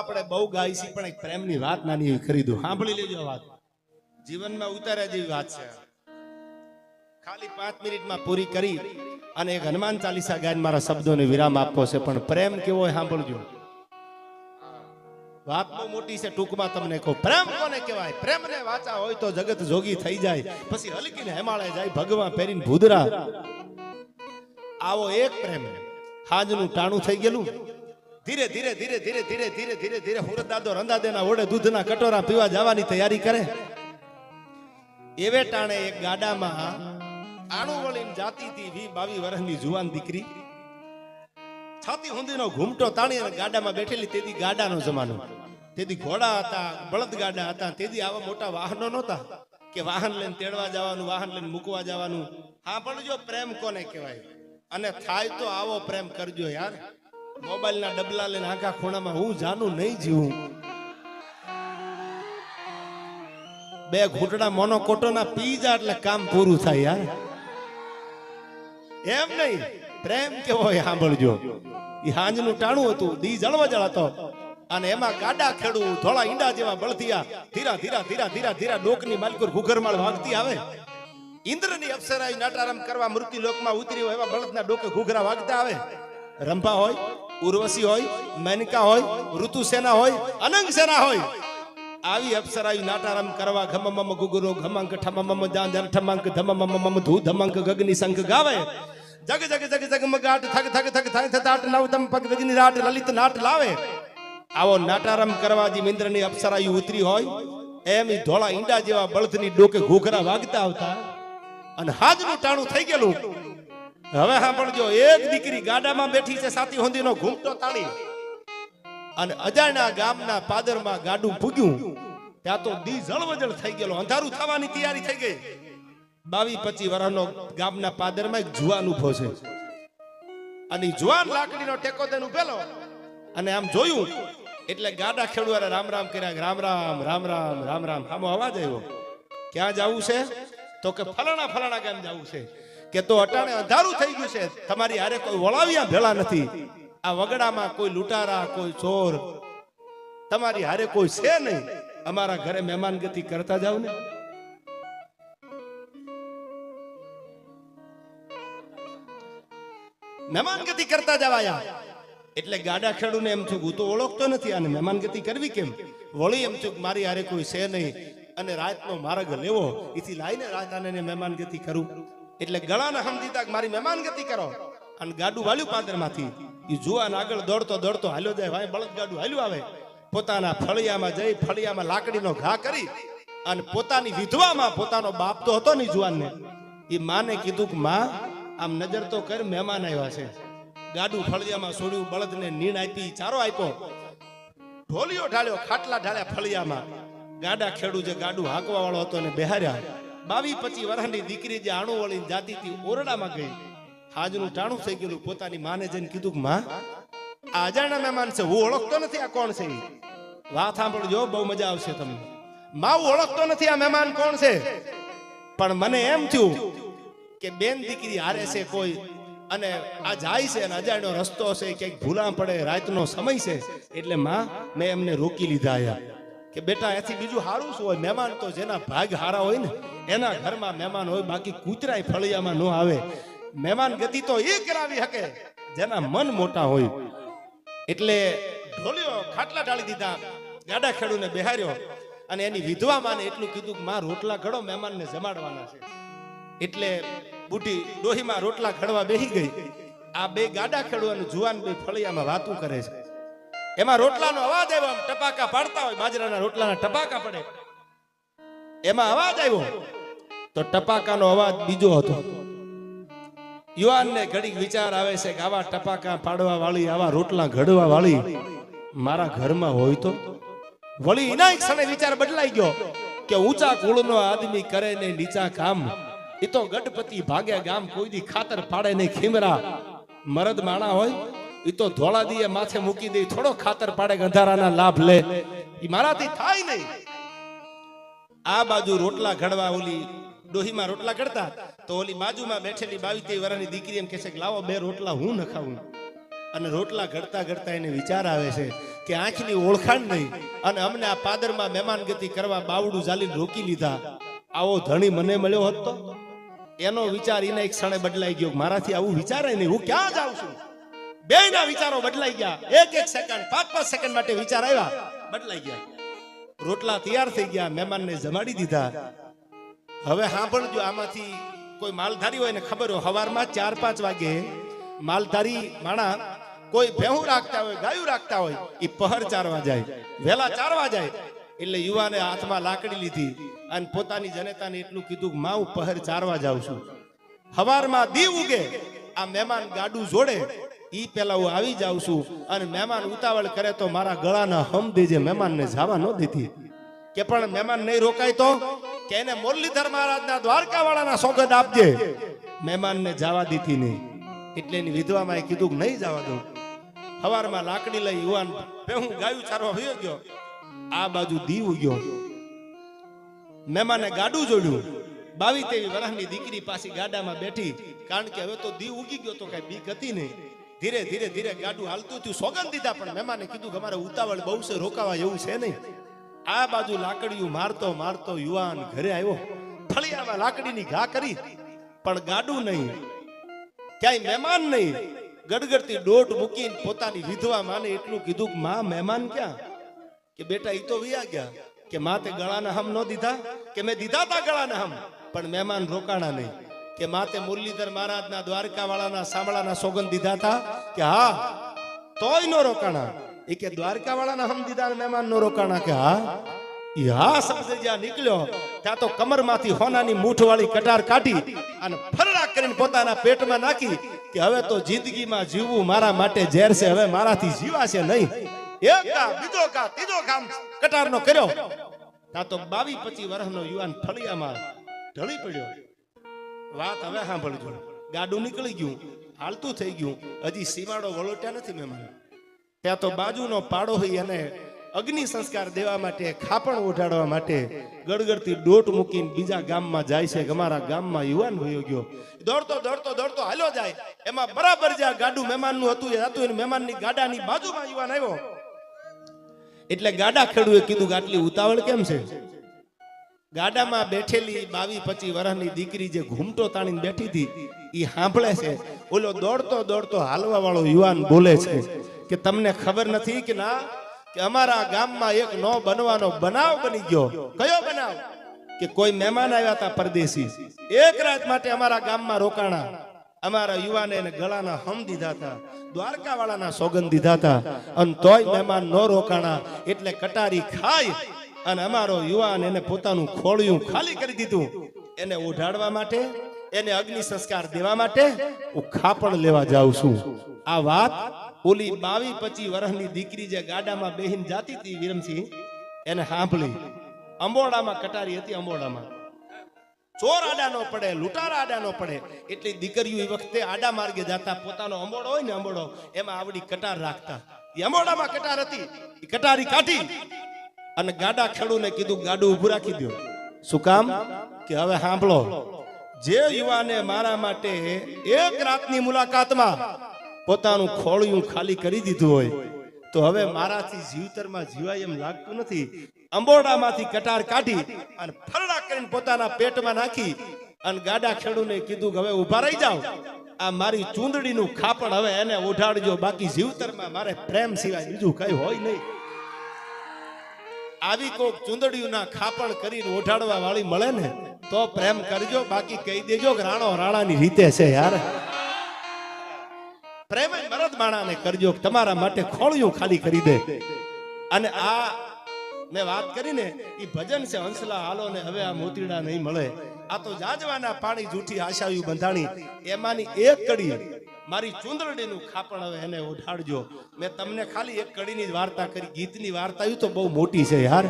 આપણે બહુ ગાઈ છીએ, પણ એક પ્રેમની વાત નાની એવી સાંભળી લેજો વાત. જીવનમાં ઉતાર્યા જેવી વાત છે. ખાલી પાંચ મિનિટમાં પૂરી કરી અને એક હનુમાન ચાલીસા ગાયન મારા શબ્દોને વિરામ આપવો છે, પણ પ્રેમ કેવો હોય સાંભળજો. વાત બહુ મોટી છે, ટૂંકમાં તમને કહું. પ્રેમ કોને કહેવાય? પ્રેમને વાચા હોય તો જગત જોગી થઈ જાય. પછી હલકીને હેમાળે જાય, ભગવાન પહેરીને ભૂદરા. આવો એક પ્રેમ. હાજનું ટાણું થઈ ગયેલું. ધીરે ધીરે ધીરે ધીરે ધીરે ધીરે ધીરે ધીરે હુરત દાદો રંદાદેના ઓડે દૂધના કટોરા પીવા જવાની તૈયારી કરે. એવે ટાણે એક ગાડામાં આણુ વળીને જાતી હતી વી બાવી વર્ષની જુવાન દીકરી છાતી હુંદીનો ઘૂમટો તાણી ગાડામાં બેઠેલી તેથી ગાડાનો જમાનો. તેથી ઘોડા હતા, બળદ ગાડા હતા, તેથી આવા મોટા વાહનો નહોતા કે વાહન લઈને તેડવા જવાનું, વાહન લઈને મૂકવા જવાનું. હા, પણ જો પ્રેમ કોને કહેવાય? અને થાય તો આવો પ્રેમ કરજો યાર. મોબાઈલના ડબલા લઈને આખા ખૂણામાં હું જાનું નહીં જીવું. બે ઘૂંટડા મોનોકોટોના પી જા એટલે કામ પૂરું થાય યાર. એમ નહીં, પ્રેમ કેવો સાંભળજો. ઈ હાંજનું ટાણું હતું, દી જળવા જળાતો અને એમાં ગાડા ખેડું ધોળા ઈંડા જેવા બળથિયા ધીરા ધીરા ધીરા ધીરા ધીરા ડોકની માલકુર ઘુઘરમાળ વાગતી આવે. ઇન્દ્રની અપ્સરાય નાટારમ કરવા મૃત્યુ લોકમાં ઉતરી હોય એવા બળદના ડોકે ઘુઘરા વાગતા આવે. રંભા હોય ઉર્વશી હોય, મેનકા હોય, ઋતુ સેના હોય, અનંગ સેના હોય. આવી અપ્સરાયુ નાટારમ કરવા ઘમમમ ગુગુરો ઘમંક, ઠમમમ જાંજર મમ મમ ધૂ ધમંક, ગગની શંખ ગાવે. જગ જગ જગ જગ, મગાટ, થગ થગ થગ થાય થતાટ નવતમ પગ ગગની રાટ, લલિત નાટ લાવે. આવો નાટારમ કરવા જે મિન્દ્રની અપ્સરાયુ ઉતરી હોય, એમ ઈ ધોળા ઈંડા જેવા બળદની ડોકે ઘૂઘરા વાગતા આવતા. અને હાજનું ટાણું થઈ ગયેલું. હવે સાંભળજો, એક દીકરી ગાડામાં બેઠી છે સાથી હોંદીનો ઘૂમટો તાળી. અને અજાણ્યા ગામના પાદરમાં ગાડું ભૂગ્યું ત્યાં તો દી જળવજળ થઈ ગયેલો, અંધારું થવાની તૈયારી થઈ ગઈ. બાવી પચી વર્ષનો ગામના પાદરમાં એક જુવાન ઊભો છે. અને જુવાન લાકડીનો ટેકો તેનો ઉભેલો. અને આમ જોયું, એટલે ગાડા ખેડુઆરે રામ રામ કર્યા રામ રામ રામ રામ રામ રામ. આમો અવાજ આવ્યો, ક્યાં જવું છે? તો કે ફલાણા ફલાણા ગામ જવું છે. કે તો અટાણે અંધારું થઈ ગયું છે. તમારી હારે કોઈ વળાવ્યા ભેળા નથી. આ વગડામાં કોઈ લૂંટારા, કોઈ ચોર. તમારી હારે કોઈ છે નહીં. અમારા ઘરે મહેમાનગતિ કરતા જાવ ને. મહેમાનગતિ કરતા જવાયા. એટલે ગાડા ખેડૂને એમ છું હું તો ઓળખતો નથી અને મહેમાનગતિ કરવી કેમ? વળી એમ છું મારી હારે કોઈ છે નહીં. અને રાતનો માર્ગ લેવો, એથી લાઈને રાત આને મહેમાન ગતિ કરું. એટલે ગળાને સમજીતા મારી મહેમાન ગતિ કરો. અને ગાડું વાલ્યું પાદરમાંથી. એ જુવાન આગળ દોડતો દોડતો હાલ્યો જાય ભાઈ બળદ ગાડું હાલ્યું આવે. પોતાના ફળિયામાં જઈ, ફળિયામાં લાકડીનો ઘા કરી અને પોતાની વિધવામાં પોતાનો બાપ તો હતો ને જુવાનને. એ માને કીધું કે, માં, આમ નજર તો કર, મહેમાન આવ્યા છે. ગાડું ફળિયામાં છોડ્યું બળદને નીણ આપી, ચારો આપ્યો. ઢોલિયો ઢાળ્યો, ખાટલા ઢાળ્યા ફળિયામાં. ગાડા ખેડૂ જે ગાડું હાંકવા વાળો હતો ને બેહાર્યા. બાવી પચી વર્ષની દીકરી જે આણુ વળી જાતી હતી, ઓરડામાં ગઈ. હાજનું ટાણું થઈ ગયેલું, પોતાની માને જઈને કીધું કે, માં, આ અજાણ્યા મહેમાન છે, હું ઓળખતો નથી આ કોણ છે. વાત સાંભળજો, બહુ મજા આવશે તમને. માં ઓળખતો નથી આ મહેમાન કોણ છે? પણ મને એમ થયું કે બેન દીકરી હારે છે કોઈ અને આ જાય છે અને અજાણ્યો રસ્તો છે, ક્યાંક ભૂલા પડે, રાતનો સમય છે. એટલે માં, મેં એમને રોકી લીધા આયા. કે બેટા, એથી બીજું સારું શું હોય? મહેમાન તો જેના ભાગ હારા હોય ને, એના ઘરમાં મહેમાન હોય, બાકી કૂતરાય ફળિયામાં ન આવે. મહેમાન ગતિ તો એ કરાવી શકે, જેના મન મોટા હોય. એટલે ઢોલ્યો ખાટલા ઢાળી દીધા, ગાડા ખેડૂને બેહાર્યો, અને એની વિધવા માને એટલું કીધું કે માં રોટલા ઘડો, મહેમાનને જમાડવાના છે. એટલે બુટી ડોહીમાં રોટલા ખડવા બેહી ગઈ. આ બે ગાડા ખેડુ અને જુવાન બે ફળિયામાં વાતું કરે છે. એમાં રોટલાનો અવાજ આવ્યો ટપાકા પાડતા હોય, બાજરાના રોટલાના ટપાકા પડે. એમાં અવાજ આવ્યો, તો ટપાકાનો અવાજ બીજો હતો. યુવાનને ઘડીક વિચાર આવે છે કે આવા ટપાકા પાડવા વાળી આવા રોટલા ઘડવા વાળી મારા ઘરમાં હોય તો? વળી એના ક્ષણે વિચાર બદલાઈ ગયો કે ઊંચા કુળનો આદમી કરે ને નીચા કામ. એ તો ગઢપતિ ભાગે ગામ, કોઈ દી ખાતર પાડે ને ખીમરા. મરદ માણા હોય એ તો ધોળા દીએ માથે મૂકી દે, થોડો ખાતર પાડે અંધારાના લાભ લે. એ મારાથી થાય નહીં. આ બાજુ રોટલા ઘડવા ઓલી ડોહીમાં રોટલા ઘડતા તો ઓલી બાજુમાં બેઠેલી બાવી તેવી વરાની દીકરી એમ કહેશે કે, લાવો બે રોટલા હું ન અને રોટલા ઘડતા ઘડતા એને વિચાર આવે છે કે આંખની ઓળખાણ નહીં. અને અમને આ પાદરમાં મહેમાન ગતિ કરવા બાવડું ઝાલીને રોકી લીધા. આવો ધણી મને મળ્યો હતો એનો વિચાર એના એક ક્ષણે બદલાઈ ગયો મારાથી આવું વિચારે નહીં. હું ક્યાં જાઉં છું? બે ના વિચારો બદલાઈ ગયા. એક એક સેકન્ડ પાંચ પાંચ સેકન્ડ માટે વિચાર આવ્યા. બદલાઈ ગયા. રોટલા તૈયાર થઈ ગયા, મહેમાનને જમાડી દીધા. હવે સાંભળજો, આમાંથી કોઈ માલધારી હોય ને ખબર હોય, હવારમાં ચાર પાંચ વાગે માલધારી માણા કોઈ ભેહું રાખતા હોય, ગાયું રાખતા હોય એ પહર ચારવા જાય. વેલા ચારવા જાય. એટલે યુવાને હાથમાં લાકડી લીધી અને પોતાની જનતાને એટલું કીધું માં હું પહર ચારવા જાઉં છું. હવારમાં દીવ ઉગે, આ મહેમાન ગાડું જોડે ઈ પેલા હું આવી જાઉં છું અને મહેમાન ઉતાવળ કરે તો મારા ગળાના હમ દેજે મહેમાનને જવા ન દીધી. કે પણ મહેમાન નહીં રોકાય તો? કે એને મુરલીધર મહારાજના દ્વારકા વાળાના સોગંદ આપજે. મહેમાનને જવા દીધી નહીં. એટલે એની વિધવામાં કીધું નહીં જવા દઉં. હવારમાં લાકડી લઈ યુવાન હું ગાયું ચારવા વયો ગયો. આ બાજુ દીવ ગયો મહેમાને ગાડું જોડ્યું. બાવી તેવી વરાહની દીકરી પાછી ગાડામાં બેઠી. કારણ કે હવે તો દીવ ઉગી ગયો તો કઈ બીક હતી નહીં. ધીરે ધીરે ધીરે ગાડું હાલતું થયું. સોગંદ દીધા, પણ મહેમાને કીધું કે અમારે ઉતાવળ બહુ છે, રોકાવા એવું છે નહીં. આ બાજુ લાકડીયું મારતો મારતો યુવાન ઘરે આવ્યો. ફળિયામાં લાકડીની ઘા કરી, પણ ગાડું નહીં. ક્યાંય મહેમાન નહીં. ગડગડતી દોટ મૂકીને પોતાની વિધવા માને એટલું કીધું કે, માં, મહેમાન ક્યાં? કે, બેટા એ તો વિયા ગયા. કે, માં, તે ગળાના હમ નો દીધા? કે, મેં દીધા તા ગળાના હમ, પણ મહેમાન રોકાણા નહીં. કે માતે મુરલીધર મહારાજના દ્વારકા વાળાના સાંભળાના સોગંદ દીધા હતા કે હા, તોય નો રોકાણા. એ કે દ્વારકા વાળાના હમ દીધા મહેમાન નો રોકાણા કે હા? હા શબ્દ જ્યાં નીકળ્યો, ત્યાં તો કમરમાંથી હોનાની મૂઠ વાળી કટાર કાઢી અને ફરડા કરીને પોતાના પેટમાં નાખી કે હવે તો જિંદગીમાં જીવવું મારા માટે ઝેર છે, હવે મારાથી જીવાશે નહીં. એક કા બીજો કા, ત્રીજો કામ કટારનો કર્યો. ત્યાં તો બાવી પચી વર્ષનો યુવાન ફળિયામાં ઢળી પડ્યો. વાત હવે સાંભળજો. ગાડું નીકળી ગયું, હાલતું થઈ ગયું. હજી સીમાડો વલોટ્યા નથી મહેમાન. ત્યાં તો બાજુનો પાડો હોય અને અગ્નિ સંસ્કાર દેવા માટે, ખાપણ ઉઠાડવા માટે ગડગડતી ડોટ મૂકીને બીજા ગામમાં જાય છે. કે અમારા ગામમાં યુવાન વયો ગયો. દોડતો દોડતો દોડતો હાલ્યો જાય. એમાં બરાબર જ્યાં ગાડું મહેમાનનું હતું, એ હતું મહેમાનની ગાડાની બાજુમાં યુવાન આવ્યો. એટલે ગાડા ખેડૂએ કીધું આટલી ઉતાવળ કેમ છે? ગાડામાં બેઠેલી બાવી પચી વર્ષની દીકરી જે ઘૂમટો તાણીને બેઠી હતી એ સાંભળે છે. ઓલો દોડતો દોડતો હાલવા વાળો યુવાન બોલે છે કે તમને ખબર નથી કે ના, કે અમારા ગામમાં એક નો બનવાનો બનાવ બની ગયો. કયો બનાવ? કે કોઈ મહેમાન આવ્યા હતા પરદેશી. એક રાત માટે અમારા ગામમાં રોકાણા. અમારા યુવાને એને ગળાના હમ દીધા હતા દ્વારકા વાળાના સોગંદ દીધા હતા. અને તોય મહેમાન ન રોકાણા, એટલે કટારી ખાઈ અને અમારો યુવાન એને પોતાનું ખોળિયું ખાલી કરી દીધું. એને ઉઢાડવા માટે, એને અગ્નિ સંસ્કાર દેવા માટે હું ખાપણ લેવા જાઉં છું. આ વાત ઓલી બાવી પચી વર્ષની દીકરી જે ગાડામાં બેહીને જાતી હતી વિરમસિંહ, એને સાંભળી. અંબોડામાં કટારી હતી અંબોડામાં. ચોર આડા નો પડે, લૂંટારા આડા નો પડે. એટલી દીકરીઓ એ વખતે આડા માર્ગે જતા. પોતાનો અંબોડો હોય ને અંબોડો, એમાં આવડી કટાર રાખતા. એ અંબોડામાં કટાર હતી. કટારી કાઢી. અને ગાડા ખેડૂને કીધું, ગાડું ઊભું રાખી દો શું કામ? કે હવે સાંભળો, જે યુવાને મારા માટે એક રાતની મુલાકાતમાં પોતાનું ખોળિયું ખાલી કરી દીધું હોય, તો હવે મારાથી જીવતરમાં જીવાય એમ લાગતું નથી. અંબોડામાંથી કટાર કાઢી અને ફરડા કરીને પોતાના પેટમાં નાખી અને ગાડા ખેડૂને કીધું કે હવે ઊભા રહી જાઓ. આ મારી ચૂંદડીનું ખાપણ હવે એને ઉઠાડજો બાકી જીવતરમાં મારે પ્રેમ સિવાય બીજું કઈ હોય નહીં. આવી કોક ચુંદડીઓના ખાપણ કરીને ઓઢાડવા વાળી મળે ને, તો પ્રેમ કરજો, બાકી કહી દેજો કે રાણો રાણાની રીતે છે યાર. પ્રેમ મરદ માણાને કરજો તમારા માટે ખોળિયું ખાલી કરી દે. અને આ મેં વાત કરીને એ ભજન છે હંસલા હાલો ને હવે આ મોતીડા નહીં મળે. આ તો જાજવાના પાણી જૂઠી આશાયું બંધાણી, એમાંની એક કડી મારી ચુંદરડીનું ખાપણ હવે એને ઉઠાડજો. મેં તમને ખાલી એક કડીની જ વાર્તા કરી. ગીતની વાર્તા તો બહુ મોટી છે યાર.